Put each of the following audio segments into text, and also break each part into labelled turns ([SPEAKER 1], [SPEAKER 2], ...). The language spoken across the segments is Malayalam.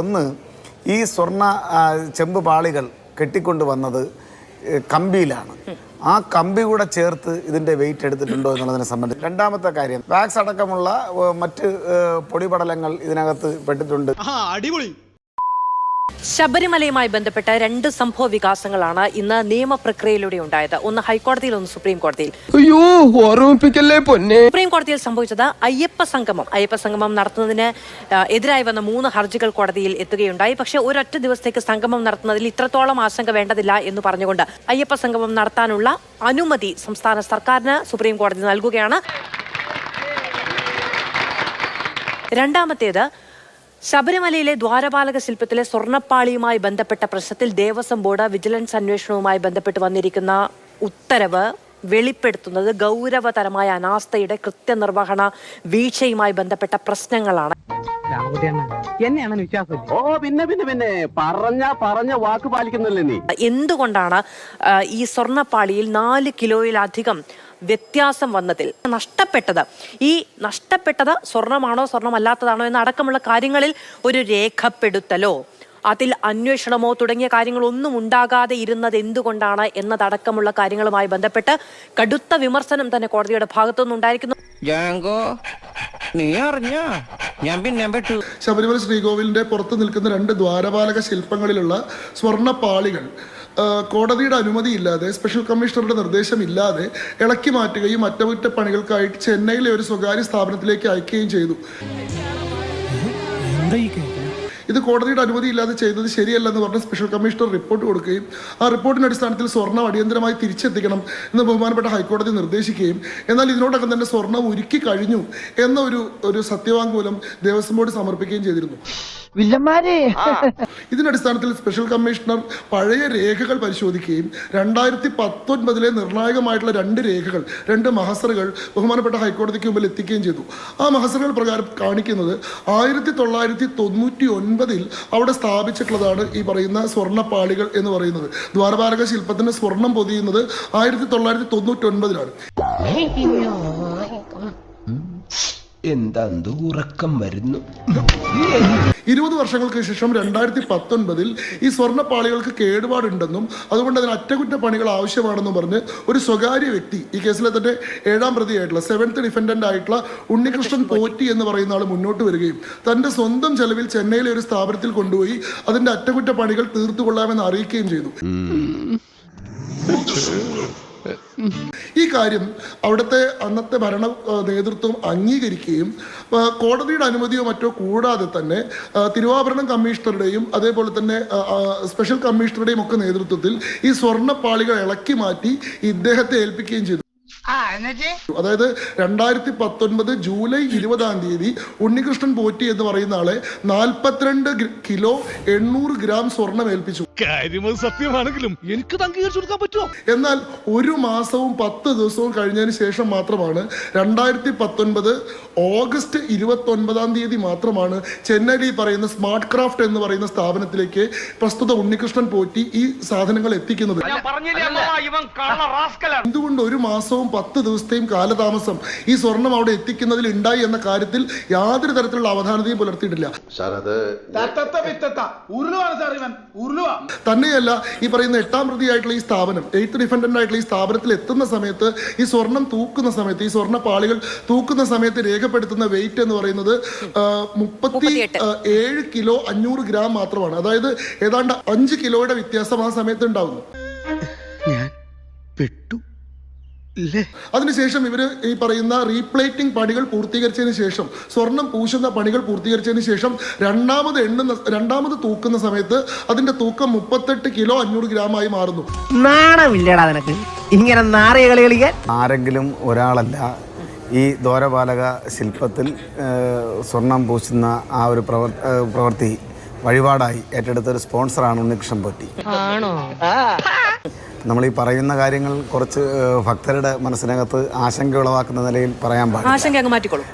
[SPEAKER 1] ഒന്ന് ഈ സ്വർണ ചെമ്പ് പാളികൾ കെട്ടിക്കൊണ്ട് വന്നത് കമ്പിയിലാണ്. ആ കമ്പി കൂടെ ചേർത്ത് ഇതിന്റെ വെയിറ്റ് എടുത്തിട്ടുണ്ടോ എന്നുള്ളതിനെ സംബന്ധിച്ച് രണ്ടാമത്തെ കാര്യം വാക്സ് അടക്കമുള്ള മറ്റ് പൊടിപടലങ്ങൾ ഇതിനകത്ത് പെട്ടിട്ടുണ്ട്.
[SPEAKER 2] ശബരിമലയുമായി ബന്ധപ്പെട്ട രണ്ട് സംഭവ വികാസങ്ങളാണ് ഇന്ന് നിയമപ്രക്രിയയിലൂടെ ഉണ്ടായത്. ഒന്ന് ഹൈക്കോടതിയിൽ ഒന്ന് സുപ്രീം കോടതിയിൽ.
[SPEAKER 3] അയ്യോ ഓർമ്മിപ്പിക്കല്ലേ പൊന്നെ?
[SPEAKER 2] സുപ്രീം കോടതിയിൽ സംഭവിച്ചത് അയ്യപ്പ സംഗമം. അയ്യപ്പ സംഗമം നടത്തുന്നതിന് എതിരായി വന്ന മൂന്ന് ഹർജികൾ കോടതിയിൽ എത്തുകയുണ്ടായി. പക്ഷെ ഒരൊറ്റ ദിവസത്തേക്ക് സംഗമം നടത്തുന്നതിൽ ഇത്രത്തോളം ആശങ്ക വേണ്ടതില്ല എന്ന് പറഞ്ഞുകൊണ്ട് അയ്യപ്പ സംഗമം നടത്താനുള്ള അനുമതി സംസ്ഥാന സർക്കാരിന് സുപ്രീം കോടതി നൽകുകയാണ്. രണ്ടാമത്തേത് ശബരിമലയിലെ ദ്വാരപാലക ശില്പത്തിലെ സ്വർണപ്പാളിയുമായി ബന്ധപ്പെട്ട പ്രശ്നത്തിൽ ദേവസ്വം ബോർഡ് വിജിലൻസ് അന്വേഷണവുമായി ബന്ധപ്പെട്ട് വന്നിരിക്കുന്ന ഉത്തരവ് വെളിപ്പെടുത്തുന്നത് ഗൗരവതരമായ അനാസ്ഥയുടെ കൃത്യനിർവഹണ വീഴ്ചയുമായി ബന്ധപ്പെട്ട പ്രശ്നങ്ങളാണ്.
[SPEAKER 4] ഓ പിന്നെ പിന്നെ പിന്നെ. പറഞ്ഞ പറഞ്ഞ വാക്ക് പാലിക്കുന്നില്ലേ നീ?
[SPEAKER 2] എന്തുകൊണ്ടാണ് ഈ സ്വർണപ്പാളിയിൽ നാല് കിലോയിലധികം വ്യത്യാസം വന്നതിൽ നഷ്ടപ്പെട്ടത്. ഈ നഷ്ടപ്പെട്ടത് സ്വർണമാണോ സ്വർണമല്ലാത്തതാണോ എന്ന അടക്കമുള്ള കാര്യങ്ങളിൽ ഒരു രേഖപ്പെടുത്തലോ അതിൽ അന്വേഷണമോ തുടങ്ങിയ കാര്യങ്ങളൊന്നും ഉണ്ടാകാതെ ഇരുന്നത് എന്തുകൊണ്ടാണ് എന്നതടക്കമുള്ള കാര്യങ്ങളുമായി ബന്ധപ്പെട്ട് കടുത്ത വിമർശനം തന്നെ കോടതിയുടെ ഭാഗത്തുനിന്നുണ്ടായിരിക്കുന്നു
[SPEAKER 5] ജാങ്കോ നീ അറിഞ്ഞ? ഞാൻ പിന്നെ പെട്ടു.
[SPEAKER 6] ശബരിമല ശ്രീകോവിലിന്റെ പുറത്ത് നിൽക്കുന്ന രണ്ട് ദ്വാരപാലക ശില്പങ്ങളിലുള്ള സ്വർണപ്പാളികൾ ആ, കോടതിയുടെ അനുമതിയില്ലാതെ സ്പെഷ്യൽ കമ്മീഷണറുടെ നിർദ്ദേശമില്ലാതെ ഇളക്കി മാറ്റുകയും അറ്റകുറ്റപ്പണികൾക്കായിട്ട് ചെന്നൈയിലെ ഒരു സ്വകാര്യ സ്ഥാപനത്തിലേക്ക് അയക്കുകയും ചെയ്തു. ഇത് കോടതിയുടെ അനുമതി ഇല്ലാതെ ചെയ്തത് ശരിയല്ലെന്ന് പറഞ്ഞ് സ്പെഷ്യൽ കമ്മീഷണർ റിപ്പോർട്ട് കൊടുക്കുകയും ആ റിപ്പോർട്ടിന്റെ അടിസ്ഥാനത്തിൽ സ്വർണം അടിയന്തരമായി തിരിച്ചെത്തിക്കണം എന്ന് ബഹുമാനപ്പെട്ട ഹൈക്കോടതി നിർദ്ദേശിക്കുകയും എന്നാൽ ഇതിനോടകം തന്നെ സ്വർണം ഉരുക്കി കഴിഞ്ഞു എന്ന ഒരു ഒരു സത്യവാങ്മൂലം ദേവസ്വം ബോർഡ് സമർപ്പിക്കുകയും ചെയ്തിരുന്നു.
[SPEAKER 7] വില്ലന്മാരെ.
[SPEAKER 6] ഇതിന്റെ അടിസ്ഥാനത്തിൽ സ്പെഷ്യൽ കമ്മീഷണർ പഴയ രേഖകൾ പരിശോധിക്കുകയും രണ്ടായിരത്തി പത്തൊൻപതിലെ നിർണായകമായിട്ടുള്ള രണ്ട് രേഖകൾ രണ്ട് മഹസറുകൾ ബഹുമാനപ്പെട്ട ഹൈക്കോടതിക്ക് മുമ്പിൽ എത്തിക്കുകയും ചെയ്തു. ആ മഹസറുകൾ പ്രകാരം കാണിക്കുന്നത് ആയിരത്തി തൊള്ളായിരത്തി തൊണ്ണൂറ്റി ഒൻപതിൽ അവിടെ സ്ഥാപിച്ചിട്ടുള്ളതാണ് ഈ പറയുന്ന സ്വർണപ്പാളികൾ എന്ന് പറയുന്നത്. ദ്വാരപാലക ശില്പത്തിന് സ്വർണം പൊതിയുന്നത് ആയിരത്തി തൊള്ളായിരത്തി തൊണ്ണൂറ്റി ഒൻപതിലാണ്
[SPEAKER 3] എന്താ ഉറക്കം വരുന്നു?
[SPEAKER 6] ഇരുപത് വർഷങ്ങൾക്ക് ശേഷം രണ്ടായിരത്തി പത്തൊൻപതിൽ ഈ സ്വർണപ്പാളികൾക്ക് കേടുപാടുണ്ടെന്നും അതുകൊണ്ട് അതിന് അറ്റകുറ്റപ്പണികൾ ആവശ്യമാണെന്നും പറഞ്ഞ് ഒരു സ്വകാര്യ വ്യക്തി ഈ കേസിലെ തന്നെ ഏഴാം പ്രതിയായിട്ടുള്ള സെവൻത്ത് ഡിഫൻഡന്റ് ആയിട്ടുള്ള ഉണ്ണികൃഷ്ണൻ പോറ്റി എന്ന് പറയുന്ന ആൾ മുന്നോട്ട് വരികയും തന്റെ സ്വന്തം ചെലവിൽ ചെന്നൈയിലെ ഒരു സ്ഥാപനത്തിൽ കൊണ്ടുപോയി അതിന്റെ അറ്റകുറ്റപ്പണികൾ തീർത്തുകൊള്ളാമെന്ന് അറിയിക്കുകയും ചെയ്തു. ഈ കാര്യം അവിടുത്തെ അന്നത്തെ ഭരണ നേതൃത്വം അംഗീകരിക്കുകയും കോടതിയുടെ അനുമതിയോ മറ്റോ കൂടാതെ തന്നെ തിരുവാഭരണ കമ്മീഷണറുടെയും അതേപോലെ തന്നെ സ്പെഷ്യൽ കമ്മീഷണറുടെയും ഒക്കെ നേതൃത്വത്തിൽ ഈ സ്വർണപ്പാളികൾ ഇളക്കി മാറ്റി ഇദ്ദേഹത്തെ ഏൽപ്പിക്കുകയും ചെയ്തു. അതായത് രണ്ടായിരത്തി പത്തൊൻപത് ജൂലൈ ഇരുപതാം തീയതി ഉണ്ണികൃഷ്ണൻ പോറ്റി എന്ന് പറയുന്ന ആളെ നാൽപ്പത്തിരണ്ട് കിലോ എണ്ണൂറ് ഗ്രാം സ്വർണം ഏൽപ്പിച്ചു.
[SPEAKER 8] കാര്യമത് സത്യമാണെങ്കിലും എനിക്ക് അംഗീകരിച്ചു കൊടുക്കാൻ പറ്റുമോ?
[SPEAKER 6] എന്നാൽ ഒരു മാസവും പത്ത് ദിവസവും കഴിഞ്ഞതിന് ശേഷം മാത്രമാണ് രണ്ടായിരത്തി പത്തൊൻപത് ഓഗസ്റ്റ് ഇരുപത്തി ഒൻപതാം തീയതി മാത്രമാണ് ചെന്നൈയിൽ പറയുന്ന സ്മാർട്ട് ക്രാഫ്റ്റ് എന്ന് പറയുന്ന സ്ഥാപനത്തിലേക്ക് പ്രസ്തുത ഉണ്ണികൃഷ്ണൻ പോറ്റി ഈ സാധനങ്ങൾ എത്തിക്കുന്നത്. എന്തുകൊണ്ട് ഒരു മാസവും പത്ത് ദിവസത്തെയും കാലതാമസം ഈ സ്വർണം അവിടെ എത്തിക്കുന്നതിൽ ഉണ്ടായി എന്ന കാര്യത്തിൽ യാതൊരു തരത്തിലുള്ള അവധാനതയും പുലർത്തിയിട്ടില്ല. തന്നെയല്ല ഈ പറയുന്ന എട്ടാം പ്രതിയായിട്ടുള്ള ഈ സ്ഥാപനം എയ്ത്ത് ഡിഫൻഡന്റ് ആയിട്ടുള്ള ഈ സ്ഥാപനത്തിൽ എത്തുന്ന സമയത്ത് ഈ സ്വർണം തൂക്കുന്ന സമയത്ത് ഈ സ്വർണ പാളികൾ തൂക്കുന്ന സമയത്ത് രേഖപ്പെടുത്തുന്ന വെയിറ്റ് എന്ന് പറയുന്നത് മുപ്പത്തി ഏഴ് കിലോ അഞ്ഞൂറ് ഗ്രാം മാത്രമാണ്. അതായത് ഏതാണ്ട് അഞ്ച് കിലോയുടെ വ്യത്യാസം ആ സമയത്ത് ഉണ്ടാവുന്നു.
[SPEAKER 3] ഞാൻ പെട്ടു.
[SPEAKER 6] അതിനുശേഷം ഇവർ ഈ പറയുന്ന റീപ്ലേറ്റിംഗ് പണികൾ പൂർത്തീകരിച്ചതിന് ശേഷം സ്വർണം പൂശുന്ന പണികൾ പൂർത്തീകരിച്ചതിന് ശേഷം രണ്ടാമത് എണ്ണുന്ന രണ്ടാമത് തൂക്കുന്ന സമയത്ത് അതിന്റെ തൂക്കം മുപ്പത്തെട്ട് കിലോ അഞ്ഞൂറ് ഗ്രാം ആയി മാറുന്നു.
[SPEAKER 7] നാണമില്ലടാ നിനക്ക്. ഇങ്ങനെ കളിക്കാൻ?
[SPEAKER 1] ആരെങ്കിലും ഒരാളല്ല ഈ ദ്വാരപാലക ശില്പത്തിൽ സ്വർണം പൂശുന്ന ആ ഒരു പ്രവർത്തി പ്രവൃത്തി വഴിപാടായി ഏറ്റെടുത്ത ഒരു സ്പോൺസറാണ് ഉണ്ണികൃഷ്ണൻ പൊറ്റി. നമ്മൾ ഈ പറയുന്ന കാര്യങ്ങൾ കുറച്ച് ഭക്തരുടെ മനസ്സിനകത്ത് ആശങ്ക ഉളവാക്കുന്ന നിലയിൽ പറയാൻ പാടില്ല.
[SPEAKER 2] ആശങ്ക അങ്ങ് മാറ്റിക്കോളൂ.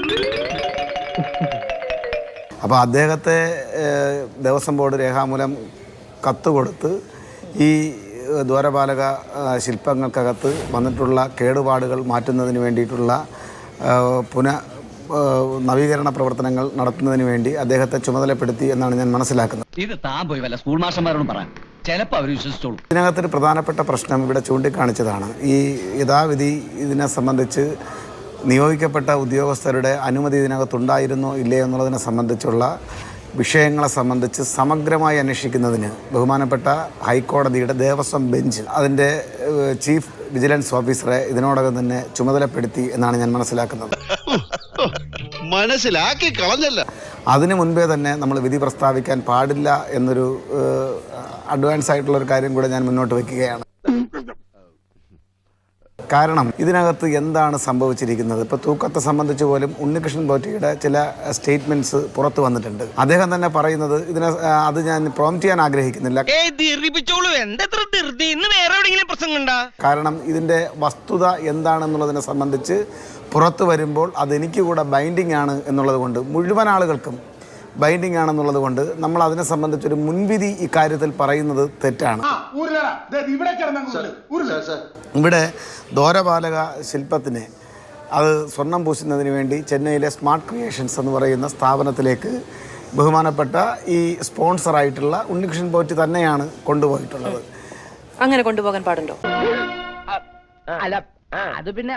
[SPEAKER 1] അപ്പോൾ അദ്ദേഹത്തെ ദേവസ്വം ബോർഡ് രേഖാമൂലം കത്ത് കൊടുത്ത് ഈ ദ്വാരപാലക ശില്പങ്ങൾക്കകത്ത് വന്നിട്ടുള്ള കേടുപാടുകൾ മാറ്റുന്നതിന് വേണ്ടിയിട്ടുള്ള പുന നവീകരണ പ്രവർത്തനങ്ങൾ നടത്തുന്നതിന് വേണ്ടി അദ്ദേഹത്തെ ചുമതലപ്പെടുത്തി എന്നാണ് ഞാൻ മനസ്സിലാക്കുന്നത്.
[SPEAKER 5] ഇത് താൻ പോയി വല്ല സ്കൂൾ മാസ്റ്റർമാരോടും പറ. ചിലപ്പോ അവർ വിശ്വസിച്ചോളൂ.
[SPEAKER 1] ഇതിനകത്തൊരു പ്രധാനപ്പെട്ട പ്രശ്നം ഇവിടെ ചൂണ്ടിക്കാണിച്ചതാണ്. ഈ യഥാവിധി ഇതിനെ സംബന്ധിച്ച് നിയോഗിക്കപ്പെട്ട ഉദ്യോഗസ്ഥരുടെ അനുമതി ഇതിനകത്തുണ്ടായിരുന്നോ ഇല്ലയോ എന്നുള്ളതിനെ സംബന്ധിച്ചുള്ള വിഷയങ്ങളെ സംബന്ധിച്ച് സമഗ്രമായി അന്വേഷിക്കുന്നതിന് ബഹുമാനപ്പെട്ട ഹൈക്കോടതിയുടെ ദേവസ്വം ബെഞ്ച് അതിന്റെ ചീഫ് വിജിലൻസ് ഓഫീസറെ ഇതിനോടകം തന്നെ ചുമതലപ്പെടുത്തി എന്നാണ് ഞാൻ മനസ്സിലാക്കുന്നത്.
[SPEAKER 8] മനസ്സിലാക്കി കളഞ്ഞല്ല.
[SPEAKER 1] അതിനു മുൻപേ തന്നെ നമ്മൾ വിധി പ്രസ്താവിക്കാൻ പാടില്ല എന്നൊരു അഡ്വാൻസ് ആയിട്ടുള്ള ഒരു കാര്യം കൂടെ ഞാൻ മുന്നോട്ട് വയ്ക്കുകയാണ് കാരണം ഇതിനകത്ത് എന്താണ് സംഭവിച്ചിരിക്കുന്നത്? ഇപ്പോൾ തൂക്കത്തെ സംബന്ധിച്ച് പോലും ഉണ്ണികൃഷ്ണൻ പോറ്റിയുടെ ചില സ്റ്റേറ്റ്മെന്റ്സ് പുറത്തു വന്നിട്ടുണ്ട്. അദ്ദേഹം തന്നെ പറയുന്നത് ഇതിനെ അത് ഞാൻ പ്രോംപ്റ്റ് ചെയ്യാൻ ആഗ്രഹിക്കുന്നില്ല. കാരണം ഇതിന്റെ വസ്തുത എന്താണെന്നുള്ളതിനെ സംബന്ധിച്ച് പുറത്തു വരുമ്പോൾ അതെനിക്ക് കൂടെ ബൈൻഡിങ് ആണ് എന്നുള്ളത് കൊണ്ട് മുഴുവൻ ആളുകൾക്കും ബൈൻഡിങ് ആണെന്നുള്ളത് കൊണ്ട് നമ്മൾ അതിനെ സംബന്ധിച്ചൊരു മുൻവിധി ഇക്കാര്യത്തിൽ പറയുന്നത് തെറ്റാണ്. ഇവിടെ ദോരപാലക ശില്പത്തിനെ അത് സ്വർണം പൂശുന്നതിന് വേണ്ടി ചെന്നൈയിലെ സ്മാർട്ട് ക്രിയേഷൻസ് എന്ന് പറയുന്ന സ്ഥാപനത്തിലേക്ക് ബഹുമാനപ്പെട്ട ഈ സ്പോൺസറായിട്ടുള്ള ഉണ്ണികൃഷ്ണൻ പോറ്റ് തന്നെയാണ് കൊണ്ടുപോയിട്ടുള്ളത്.
[SPEAKER 2] അങ്ങനെ കൊണ്ടുപോകാൻ പാടുണ്ടോ?
[SPEAKER 7] അല്ല അത് പിന്നെ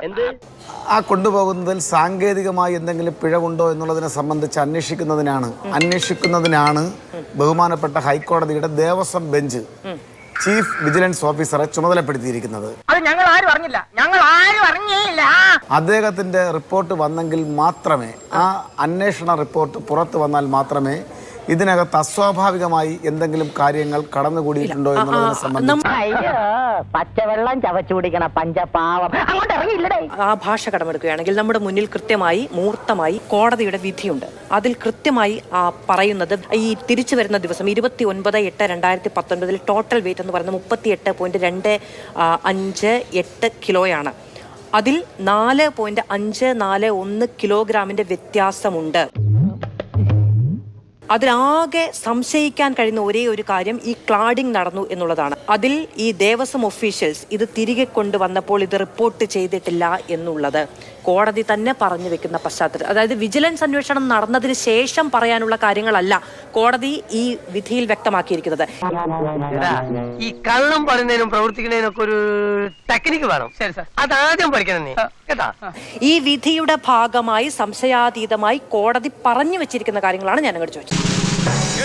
[SPEAKER 1] ആ കൊണ്ടുപോകുന്നതിൽ സാങ്കേതികമായി എന്തെങ്കിലും പിഴവുണ്ടോ എന്നുള്ളതിനെ സംബന്ധിച്ച് അന്വേഷിക്കുന്നതിനാണ്. അന്വേഷിക്കുന്നതിനാണ് ബഹുമാനപ്പെട്ട ഹൈക്കോടതിയുടെ ദേവസ്വം ബെഞ്ച് ചീഫ് വിജിലൻസ് ഓഫീസറെ ചുമതലപ്പെടുത്തിയിരിക്കുന്നത്.
[SPEAKER 7] അത് ഞങ്ങൾ ആരും അറിഞ്ഞില്ല. ഞങ്ങൾ ആരും അറിഞ്ഞില്ല
[SPEAKER 1] അദ്ദേഹത്തിന്റെ റിപ്പോർട്ട് വന്നെങ്കിൽ മാത്രമേ ആ അന്വേഷണ റിപ്പോർട്ട് പുറത്തു വന്നാൽ മാത്രമേ ഇതിനകത്ത് അസ്വാഭാവികമായി എന്തെങ്കിലും കാര്യങ്ങൾ കടന്നുകൂടിയിട്ടുണ്ടോ എന്നുള്ളതിനെ
[SPEAKER 7] പച്ചവെള്ളം ചവച്ചു കുടിക്കണ പഞ്ചപാവം. അങ്ങോട്ട്
[SPEAKER 2] ആ ഭാഷ കടമെടുക്കുകയാണെങ്കിൽ നമ്മുടെ മുന്നിൽ കൃത്യമായി മൂർത്തമായി കോടതിയുടെ വിധിയുണ്ട്. അതിൽ കൃത്യമായി ആ പറയുന്നത് ഈ തിരിച്ചു വരുന്ന ദിവസം ഇരുപത്തി ഒൻപത് എട്ട് രണ്ടായിരത്തി പത്തൊൻപതിൽ ടോട്ടൽ വെയിറ്റ് എന്ന് പറയുന്നത് മുപ്പത്തി എട്ട് പോയിന്റ് രണ്ട് അഞ്ച് എട്ട് കിലോയാണ് അതിൽ നാല് പോയിന്റ് അഞ്ച് നാല് ഒന്ന് കിലോഗ്രാമിന്റെ വ്യത്യാസമുണ്ട്. അതിലാകെ സംശയിക്കാൻ കഴിയുന്ന ഒരേ ഒരു കാര്യം ഈ ക്ലാഡിംഗ് നടന്നു എന്നുള്ളതാണ്. അതിൽ ഈ ദേവസ്വം ഒഫീഷ്യൽസ് ഇത് തിരികെ കൊണ്ടുവന്നപ്പോൾ ഇത് റിപ്പോർട്ട് ചെയ്തിട്ടില്ല എന്നുള്ളത്. കോടതി തന്നെ പറഞ്ഞു വെക്കുന്ന പശ്ചാത്തലം അതായത് വിജിലൻസ് അന്വേഷണം നടന്നതിന് ശേഷം പറയാനുള്ള കാര്യങ്ങളല്ല കോടതി ഈ വിധിയിൽ വ്യക്തമാക്കിയിരിക്കുന്നത്.
[SPEAKER 7] ഈ കള്ളം പറയുന്നതിനും പ്രവർത്തിക്കുന്നതിനൊക്കെ ഒരു ടെക്നിക്ക് വേണം. അത് ആദ്യം അതാദ്യം പഠിക്കണം
[SPEAKER 2] ഈ വിധിയുടെ ഭാഗമായി സംശയാതീതമായി കോടതി പറഞ്ഞു വെച്ചിരിക്കുന്ന കാര്യങ്ങളാണ് ഞാൻ അങ്ങോട്ട് ചോദിച്ചത്.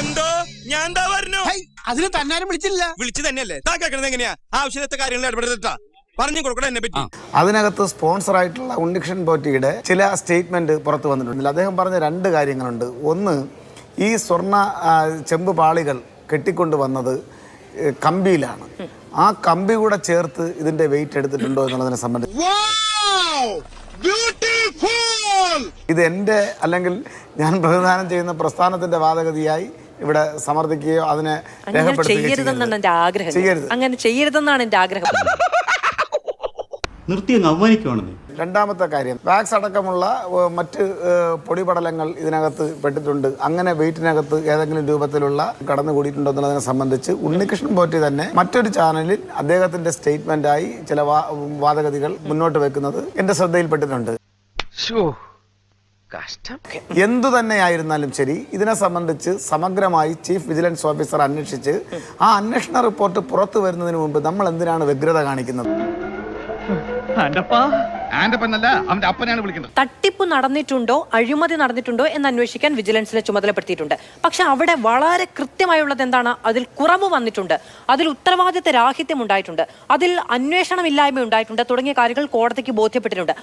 [SPEAKER 9] എന്തോ? ഞാൻ എന്താ പറഞ്ഞു അതിന് തന്നാരും വിളിച്ചില്ല. വിളിച്ചു തന്നെയല്ലേ? താ കേൾക്കണത് എങ്ങനെയാ? ആവശ്യത്തെ കാര്യങ്ങൾ ഇടപെടുത്താ പറഞ്ഞു കൊടുക്കണം എന്നെ പറ്റി.
[SPEAKER 1] അതിനകത്ത് സ്പോൺസർ ആയിട്ടുള്ള ഉണ്ണികൃഷ്ണൻ പോറ്റിയുടെ ചില സ്റ്റേറ്റ്മെന്റ് പുറത്തു വന്നിട്ടുണ്ട്. അദ്ദേഹം പറഞ്ഞ രണ്ട് കാര്യങ്ങളുണ്ട്. ഒന്ന് ഈ സ്വർണ ചെമ്പ് പാളികൾ കെട്ടിക്കൊണ്ട് വന്നത് കമ്പിയിലാണ്. ആ കമ്പി കൂടെ ചേർത്ത് ഇതിന്റെ വെയിറ്റ് എടുത്തിട്ടുണ്ടോ എന്നുള്ളതിനെ സംബന്ധിച്ച് ഇത് എന്റെ അല്ലെങ്കിൽ ഞാൻ പ്രതിദാനം ചെയ്യുന്ന പ്രസ്ഥാനത്തിന്റെ വാദഗതിയായി ഇവിടെ സമർത്ഥിക്കുകയോ അതിനെ
[SPEAKER 2] ചെയ്യരുതെന്നാണ് എന്റെ ആഗ്രഹം.
[SPEAKER 1] ചെയ്യരുത്.
[SPEAKER 2] അങ്ങനെ ചെയ്യരുതെന്നാണ് എന്റെ ആഗ്രഹം.
[SPEAKER 10] നിർത്തി അങ്ങ് അവമാനിക്കുവാണെന്നേ.
[SPEAKER 1] രണ്ടാമത്തെ കാര്യം വാക്സ് അടക്കമുള്ള ഏഹ്, മറ്റ് ഏഹ്, പൊടിപടലങ്ങൾ ഇതിനകത്ത് പെട്ടിട്ടുണ്ട്. അങ്ങനെ വെയിറ്റിനകത്ത് ഏതെങ്കിലും രൂപത്തിലുള്ള കടന്നുകൂടിയിട്ടുണ്ടോ എന്നുള്ളതിനെ സംബന്ധിച്ച് ഉണ്ണികൃഷ്ണൻ പോറ്റി തന്നെ മറ്റൊരു ചാനലിൽ അദ്ദേഹത്തിന്റെ സ്റ്റേറ്റ്മെന്റായി ചില വാ- വാദഗതികൾ മുന്നോട്ട് വെക്കുന്നത് എന്റെ ശ്രദ്ധയിൽപ്പെട്ടിട്ടുണ്ട്.
[SPEAKER 7] കഷ്ടം.
[SPEAKER 1] എന്തു തന്നെയായിരുന്നാലും ശരി ഇതിനെ സംബന്ധിച്ച് സമഗ്രമായി ചീഫ് വിജിലൻസ് ഓഫീസർ അന്വേഷിച്ച് ആ അന്വേഷണ റിപ്പോർട്ട് പുറത്തു വരുന്നതിന് മുമ്പ് നമ്മൾ എന്തിനാണ് വ്യഗ്രത കാണിക്കുന്നത്?
[SPEAKER 8] ആന്റപ്പനല്ല അവന്റെ അപ്പനെയാണ് വിളിക്കുന്നത്.
[SPEAKER 2] തട്ടിപ്പ് നടന്നിട്ടുണ്ടോ അഴിമതി നടന്നിട്ടുണ്ടോ എന്ന് അന്വേഷിക്കാൻ വിജിലൻസിനെ ചുമതലപ്പെടുത്തിയിട്ടുണ്ട്. പക്ഷെ അവിടെ വളരെ കൃത്യമായുള്ളത് എന്താണ്? അതിൽ കുറവ് വന്നിട്ടുണ്ട്. അതിൽ ഉത്തരവാദിത്ത രാഹിത്യം ഉണ്ടായിട്ടുണ്ട്. അതിൽ അന്വേഷണമില്ലായ്മ ഉണ്ടായിട്ടുണ്ട്. തുടങ്ങിയ കാര്യങ്ങൾ കോടതിക്ക് ബോധ്യപ്പെട്ടിട്ടുണ്ട്.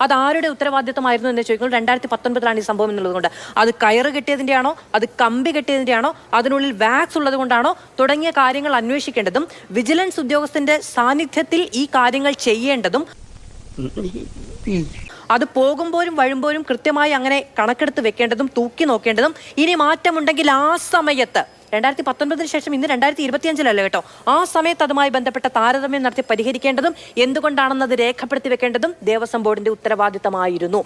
[SPEAKER 2] അത് ആരുടെ ഉത്തരവാദിത്തമായിരുന്നു എന്ന് ചോദിക്കുമ്പോൾ രണ്ടായിരത്തി പത്തൊൻപതിലാണ് ഈ സംഭവം എന്നുള്ളതുകൊണ്ട്. അത് കയറ് കെട്ടിയതിന്റെ ആണോ അത് കമ്പി കെട്ടിയതിന്റെ ആണോ അതിനുള്ളിൽ വാക്സ് ഉള്ളത് കൊണ്ടാണോ തുടങ്ങിയ കാര്യങ്ങൾ അന്വേഷിക്കേണ്ടതും വിജിലൻസ് ഉദ്യോഗസ്ഥന്റെ സാന്നിധ്യത്തിൽ ഈ കാര്യങ്ങൾ ചെയ്യേണ്ടതും അത് പോകുമ്പോഴും വഴുമ്പോഴും കൃത്യമായി അങ്ങനെ കണക്കെടുത്ത് വെക്കേണ്ടതും തൂക്കി നോക്കേണ്ടതും ഇനി മാറ്റമുണ്ടെങ്കിൽ ആ സമയത്ത് രണ്ടായിരത്തി പത്തൊൻപതിന് ശേഷം ഇന്ന് രണ്ടായിരത്തി ഇരുപത്തിയഞ്ചിലല്ല കേട്ടോ? ആ സമയത്ത് അതുമായി ബന്ധപ്പെട്ട താരതമ്യം നടത്തി പരിഹരിക്കേണ്ടതും എന്തുകൊണ്ടാണെന്നത് രേഖപ്പെടുത്തി വെക്കേണ്ടതും ദേവസ്വം ബോർഡിന്റെ ഉത്തരവാദിത്തമായിരുന്നു.